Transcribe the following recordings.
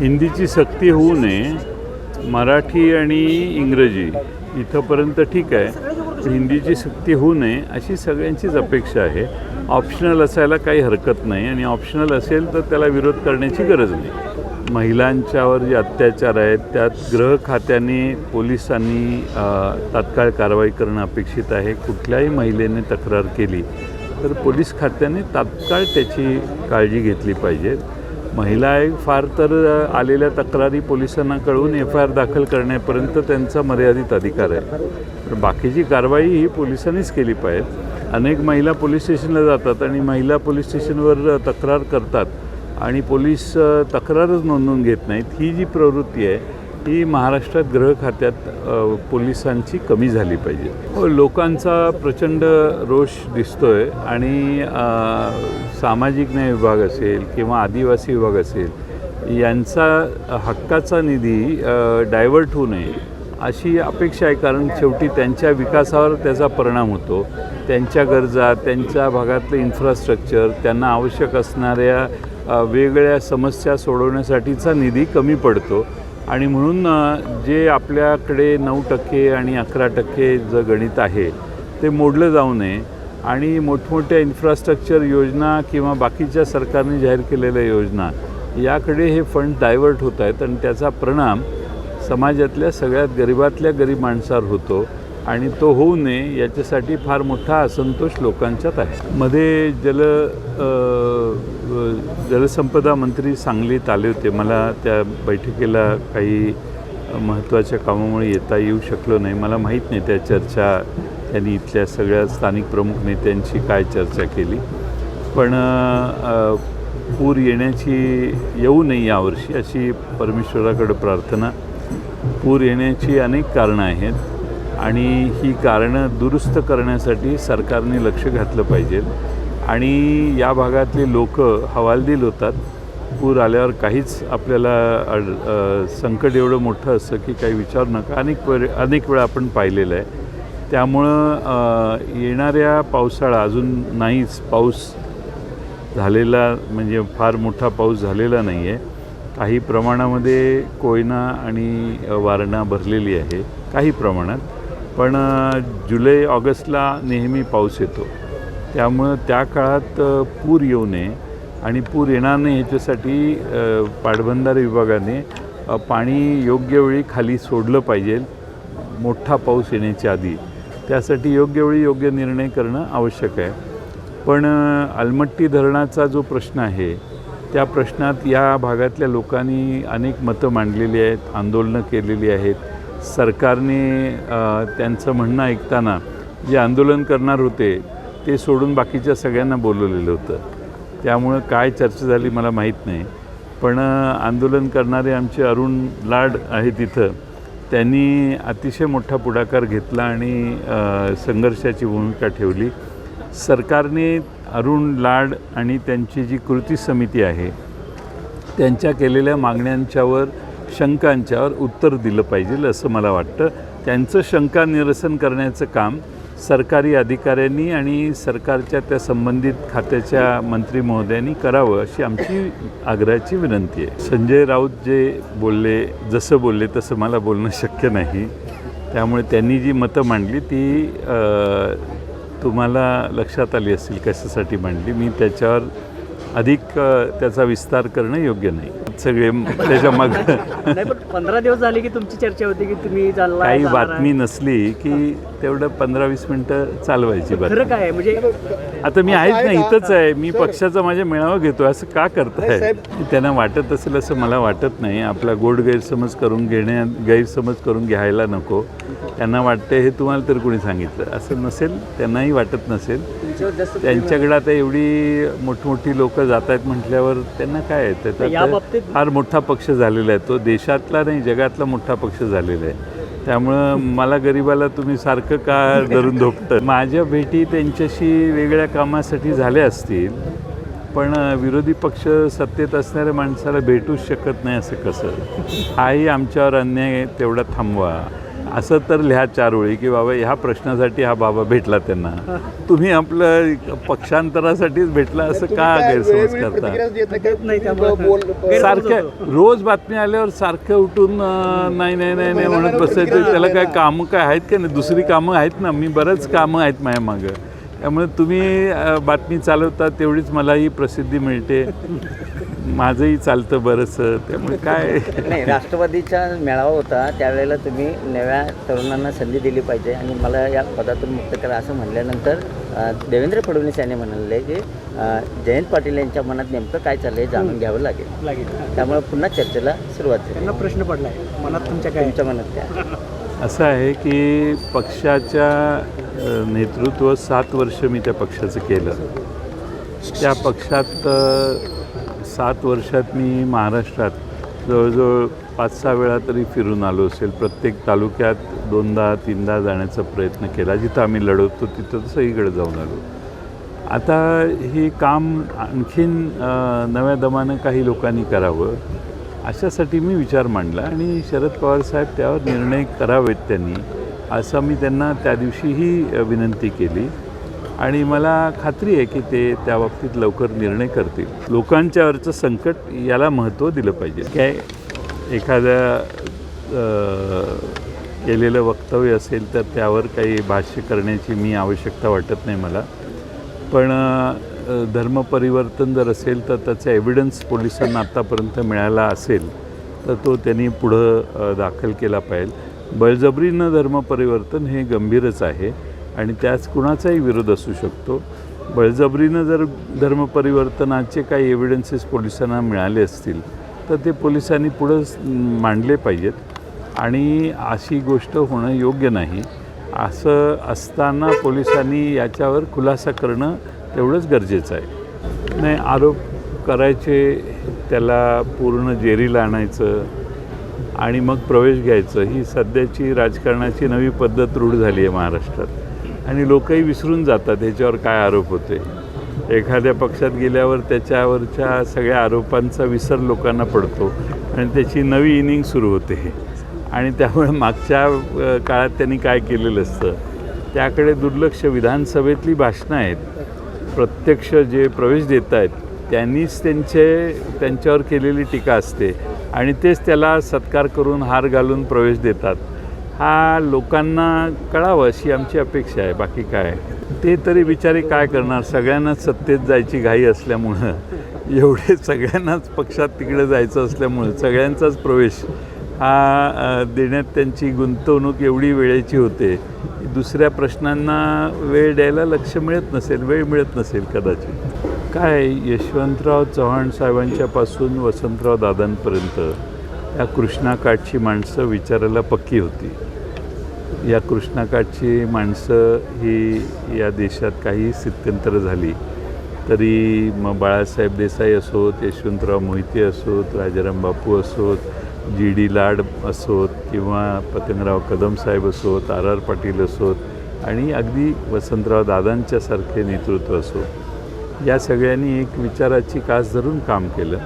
हिंदीची सक्ती होऊ नये मराठी आणि इंग्रजी इथंपर्यंत ठीक आहे. पण हिंदीची सक्ती होऊ नये अशी सगळ्यांचीच अपेक्षा आहे. ऑप्शनल असायला काही हरकत नाही आणि ऑप्शनल असेल तर त्याला विरोध करण्याची गरज नाही. महिलांच्यावर जे अत्याचार आहेत त्यात गृह खात्याने पोलिसांनी तात्काळ कारवाई करणं अपेक्षित आहे. कुठल्याही महिलेने तक्रार केली तर पोलीस खात्याने तात्काळ त्याची काळजी घेतली पाहिजे. महिला आयोग फार तर आलेल्या तक्रारी पोलिसांना कळवून एफ आय आर दाखल करण्यापर्यंत त्यांचा मर्यादित अधिकार आहे. तर बाकीची कारवाई ही पोलिसांनीच केली पाहिजे. अनेक महिला पोलीस स्टेशनला जातात आणि महिला पोलीस स्टेशनवर तक्रार करतात आणि पोलीस तक्रारच नोंदवून घेत नाहीत. ही जी प्रवृत्ती आहे ही महाराष्ट्रात गृह खात्यात पोलिसांची कमी झाली पाहिजे. हो लोकांचा प्रचंड रोष दिसतोय आणि सामाजिक न्याय विभाग असेल किंवा आदिवासी विभाग असेल यांचा हक्काचा निधी डायव्हर्ट होऊ नये अशी अपेक्षा आहे. कारण शेवटी त्यांच्या विकासावर त्याचा परिणाम होतो. त्यांच्या गरजा त्यांच्या भागातलं इन्फ्रास्ट्रक्चर त्यांना आवश्यक असणाऱ्या वेगळ्या समस्या सोडवण्यासाठीचा निधी कमी पडतो. आणि म्हणून जे आपल्याकडे नऊ टक्के आणि अकरा टक्के जे गणित आहे ते मोडलं जाऊ नये. आणि मोठमोठ्या इन्फ्रास्ट्रक्चर योजना किंवा बाकीच्या सरकारने जाहीर केलेल्या योजना याकडे हे फंड डायव्हर्ट होत आहेत. आणि त्याचा परिणाम समाजातल्या सगळ्यात गरिबातल्या गरीब माणसावर होतो. आणि तो होऊ नये याच्यासाठी फार मोठा असंतोष लोकांच्यात आहे. मध्ये जल जलसंपदा मंत्री सांगलीत आले होते. मला त्या बैठकीला काही महत्त्वाच्या कामामुळे येता येऊ शकलो नाही. मला माहीत नाही त्या चर्चा त्यांनी इथल्या सगळ्या स्थानिक प्रमुख नेत्यांची काय चर्चा केली. पण पूर येण्याची येऊ नये यावर्षी अशी परमेश्वराकडे प्रार्थना. पूर येण्याची अनेक कारणं आहेत. आणि ही कारणं दुरुस्त करण्यासाठी सरकारने लक्ष घातलं पाहिजे. आणि या भागातले लोक हवालदिल होतात. पूर आल्यावर काहीच आपल्याला संकट एवढं मोठं असतं की काही विचारू नका. अनेक वेळ अनेक वेळा आपण पाहिलेलं आहे. त्यामुळं येणाऱ्या पावसाळा अजून नाहीच. पाऊस झालेला म्हणजे फार मोठा पाऊस झालेला नाही आहे काही प्रमाणामध्ये कोयना आणि वारणा भरलेली आहे. काही प्रमाणात. पण जुलै ऑगस्टला नेहमी पाऊस येतो. त्यामुळं त्या काळात पूर येऊ नये आणि पूर येणार नाही ह्याच्यासाठी पाटबंधारे विभागाने पाणी योग्य वेळी खाली सोडलं पाहिजे. मोठा पाऊस येण्याच्या आधी. त्यासाठी योग्य वेळी योग्य निर्णय करणं आवश्यक आहे. पण अलमट्टी धरणाचा जो प्रश्न आहे त्या प्रश्नात या भागातल्या लोकांनी अनेक मतं मांडलेली आहेत आंदोलनं केलेली आहेत. सरकारने त्यांचं म्हणणं ऐकताना जे आंदोलन करणार होते ते सोडून बाकीच्या सगळ्यांना बोलवलेलं होतं. त्यामुळं काय चर्चा झाली मला माहीत नाही. पण आंदोलन करणारे आमचे अरुण लाड आहे तिथं त्यांनी अतिशय मोठा पुढाकार घेतला आणि संघर्षाची भूमिका ठेवली. सरकारने अरुण लाड आणि त्यांची जी कृती समिती आहे त्यांच्या केलेल्या मागण्यांच्यावर शंकांच्यावर उत्तर दिलं पाहिजे असं मला वाटतं. त्यांचं शंका निरसन करण्याचं काम सरकारी अधिकाऱ्यांनी आणि सरकारच्या त्या संबंधित खात्याच्या मंत्री महोदयांनी करावं अशी आमची आग्रहाची विनंती आहे. संजय राऊत जे बोलले जसं बोलले तसं मला बोलणं शक्य नाही. त्यामुळे त्यांनी जी मतं मांडली ती तुम्हाला लक्षात आली असेल कशासाठी मांडली. मी त्याच्यावर अधिक त्याचा विस्तार करणं योग्य नाही. सगळे त्याच्या मग नाही पण पंधरा दिवस झाले की तुमची चर्चा होती की तुम्ही चालला काही बातमी नसली की तेवढं पंधरा वीस मिनटं चालवायची बातमी. काय आहे? म्हणजे आता मी आहेच ना इथंच आहे. मी पक्षाचा माझ्या मेळावा घेतो असं का करताय? त्यांना वाटत असेल असं मला वाटत नाही. आपला गोड गैरसमज करून घेण्या गैरसमज करून घ्यायला नको. त्यांना वाटते हे तुम्हाला तर कोणी सांगितलं. असं नसेल त्यांनाही वाटत नसेल. त्यांच्याकडे आता एवढी मोठमोठी लोक जात आहेत म्हटल्यावर त्यांना काय त्यात बाबतीत- फार मोठा पक्ष झालेला आहे. तो देशातला नाही जगातला मोठा पक्ष झालेला आहे. त्यामुळं मला गरिबाला तुम्ही सारखं का धरून धोपतं माझ्या भेटी त्यांच्याशी वेगळ्या कामासाठी झाल्या असतील पण विरोधी पक्ष सत्तेत असणाऱ्या माणसाला भेटूच शकत नाही असं कसं? हाही आमच्यावर अन्याय तेवढा थांबवा. असं तर लिहा चार ओळी की बाबा ह्या प्रश्नासाठी हा बाबा भेटला त्यांना. तुम्ही आपलं पक्षांतरासाठीच भेटला असं का गैरसमज करता? सारख्या. रोज बातमी आल्यावर सारखं उठून नाही नाही नाही नाही म्हणत बसायचं. त्याला काय कामं काय आहेत का नाही? दुसरी कामं आहेत ना. मी बरंच कामं आहेत माझ्या मागं. त्यामुळे तुम्ही बातमी चालवता तेवढीच मलाही प्रसिद्धी मिळते. माझंही चालतं बरंचसं त्यामुळे काय? नाही राष्ट्रवादीचा मेळावा होता त्यावेळेला तुम्ही नव्या तरुणांना संधी दिली पाहिजे आणि मला या पदातून मुक्त करा असं म्हणल्यानंतर देवेंद्र फडणवीस यांनी म्हणाले की जयंत पाटील यांच्या मनात नेमकं काय चाललंय जाणून घ्यावं लागेल. लागेल. त्यामुळे पुन्हा चर्चेला सुरुवात झाली. त्यांना प्रश्न पडलाय. मनात तुमच्या काय? तुमच्या मनात काय? असं आहे की पक्षाच्या नेतृत्व सात वर्ष मी त्या पक्षाचं केलं. त्या पक्षात सात वर्षात मी महाराष्ट्रात जवळजवळ पाच सहा वेळा तरी फिरून आलो असेल. प्रत्येक तालुक्यात दोनदा तीनदा जाण्याचा प्रयत्न केला. जिथं आम्ही लढवतो तिथं सगळीकडे जाऊन आलो. आता हे काम आणखीन नव्या दमानं काही लोकांनी करावं अशासाठी मी विचार मांडला आणि शरद पवार साहेब त्यावर निर्णय करावेत त्यांनी असं मी त्यांना त्या दिवशीही विनंती केली. आणि मला खात्री आहे की ते त्या बाबतीत लवकर निर्णय करतील. लोकांच्यावरचं संकट याला महत्त्व दिलं पाहिजे. काय एखाद्या केलेलं वक्तव्य असेल तर त्यावर काही भाष्य करण्याची मी आवश्यकता वाटत नाही मला. पण धर्मपरिवर्तन जर असेल तर त्याचा एव्हिडन्स पोलिसांना आत्तापर्यंत मिळाला असेल तर तो त्यांनी पुढं दाखल केला पाहिजे. बळजबरीनं धर्मपरिवर्तन हे गंभीरच आहे. आणि त्याच कुणाचाही विरोध असू शकतो. बळजबरीनं जर धर्मपरिवर्तनाचे काही एव्हिडन्सेस पोलिसांना मिळाले असतील तर ते पोलिसांनी पुढं मांडले पाहिजेत. आणि अशी गोष्ट होणं योग्य नाही. असं असताना पोलिसांनी याच्यावर खुलासा करणं तेवढंच गरजेचं आहे. नाही आरोप करायचे त्याला पूर्ण जेरीला आणायचं आणि मग प्रवेश घ्यायचं ही सध्याची राजकारणाची नवी पद्धत रूढ झाली आहे महाराष्ट्रात. आणि लोकही विसरून जातात ह्याच्यावर काय आरोप होते एखाद्या पक्षात गेल्यावर त्याच्यावरच्या सगळ्या आरोपांचा विसर लोकांना पडतो आणि त्याची नवी इनिंग सुरू होते आणि त्यामुळे मागच्या काळात त्यांनी काय केलेलं असतं? त्याकडे दुर्लक्ष विधानसभेतली भाषणं आहेत. प्रत्यक्ष जे प्रवेश देत आहेत त्यांनीच त्यांचे त्यांच्यावर केलेली टीका असते. आणि तेच त्याला सत्कार करून हार घालून प्रवेश देतात. हा लोकांना कळावं अशी आमची अपेक्षा आहे. बाकी काय? ते तरी बिचारे काय करणार? सगळ्यांनाच सत्तेत जायची घाई असल्यामुळं एवढे सगळ्यांनाच पक्षात तिकडे जायचं असल्यामुळं सगळ्यांचाच प्रवेश हा देण्यात त्यांची गुंतवणूक एवढी वेळेची होते. दुसऱ्या प्रश्नांना वेळ द्यायला लक्ष मिळत नसेल वेळ मिळत नसेल कदाचित. काय? यशवंतराव चव्हाण साहेबांच्यापासून वसंतराव दादांपर्यंत या कृष्णाकाठची माणसं विचारायला पक्की होती. या कृष्णाकाठची माणसं ही या देशात काही स्थित्यंतर झाली. तरी मग बाळासाहेब देसाई असोत यशवंतराव मोहिते असोत राजाराम बापू असोत जी डी लाड असोत किंवा पतंगराव कदम साहेब असोत आर आर पाटील असोत आणि अगदी वसंतराव दादांच्यासारखे नेतृत्व असो. या सगळ्यांनी एक विचाराची कास धरून काम केलं.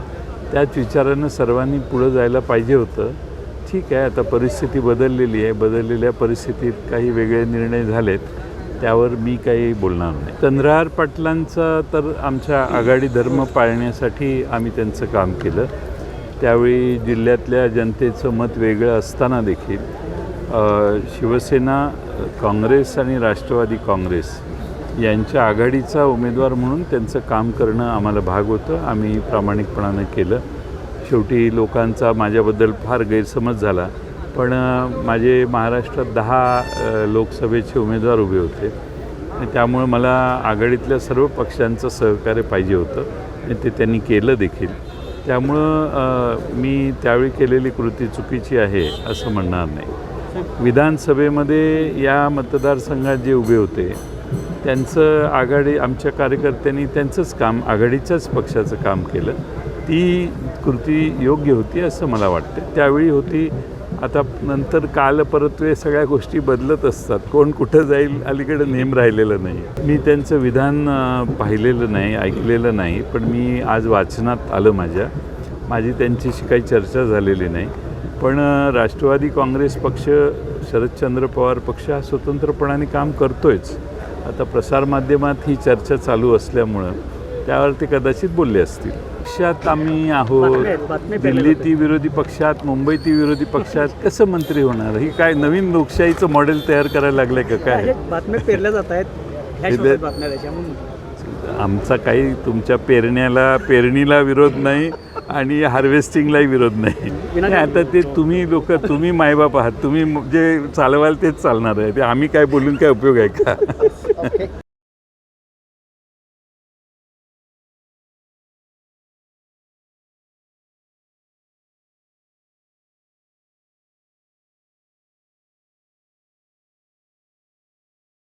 त्याच विचारानं सर्वांनी पुढं जायला पाहिजे होतं. ठीक आहे आता परिस्थिती बदललेली आहे. बदललेल्या परिस्थितीत काही वेगळे निर्णय झालेत. त्यावर मी काही बोलणार नाही. चंद्रहार पाटलांचा तर आमच्या आघाडी धर्म पाळण्यासाठी आम्ही त्यांचं काम केलं. त्यावेळी जिल्ह्यातल्या जनतेचं मत वेगळं असताना देखील शिवसेना काँग्रेस आणि राष्ट्रवादी काँग्रेस यांच्या आघाडीचा उमेदवार म्हणून त्यांचं काम करणं आम्हाला भाग होतं. आम्ही प्रामाणिकपणानं केलं. शेवटी लोकांचा माझ्याबद्दल फार गैरसमज झाला. पण माझे महाराष्ट्रात दहा लोकसभेचे उमेदवार उभे होते. आणि त्यामुळं मला आघाडीतल्या सर्व पक्षांचं सहकार्य पाहिजे होतं. आणि ते त्यांनी केलं देखील. त्यामुळं मी त्यावेळी केलेली कृती चुकीची आहे असं म्हणणार नाही. विधानसभेमध्ये या मतदारसंघात जे उभे होते त्यांचं आघाडी आमच्या कार्यकर्त्यांनी त्यांचंच काम आघाडीच्याच पक्षाचं काम केलं. ती कृती योग्य होती असं मला वाटतं. त्यावेळी होती आता नंतर काल परत्वे सगळ्या गोष्टी बदलत असतात. कोण कुठं जाईल अलीकडे नेम राहिलेलं नाही. मी त्यांचं विधान पाहिलेलं नाही ऐकलेलं नाही पण मी आज वाचनात आलं माझ्या. माझी त्यांच्याशी काही चर्चा झालेली नाही. पण राष्ट्रवादी काँग्रेस पक्ष शरदचंद्र पवार पक्ष हा स्वतंत्रपणाने काम करतोयच. आता प्रसारमाध्यमात ही चर्चा चालू असल्यामुळं त्यावर ते कदाचित बोलले असतील. पक्षात आम्ही आहोत. दिल्ली. ती विरोधी पक्षात मुंबई ती विरोधी पक्षात कसं मंत्री होणार? ही काय नवीन लोकशाहीचं मॉडेल तयार करायला लागलंय का काय? बातम्या पेरल्या जात आहेत. हे आमचा काही तुमच्या पेरण्याला पेरणीला विरोध नाही आणि हार्वेस्टिंगलाही विरोध नाही, आता ते तुम्ही लोक तुम्ही मायबाप आहात. तुम्ही जे चालवाल तेच चालणार आहे. ते आम्ही काय बोलून काय उपयोग आहे का?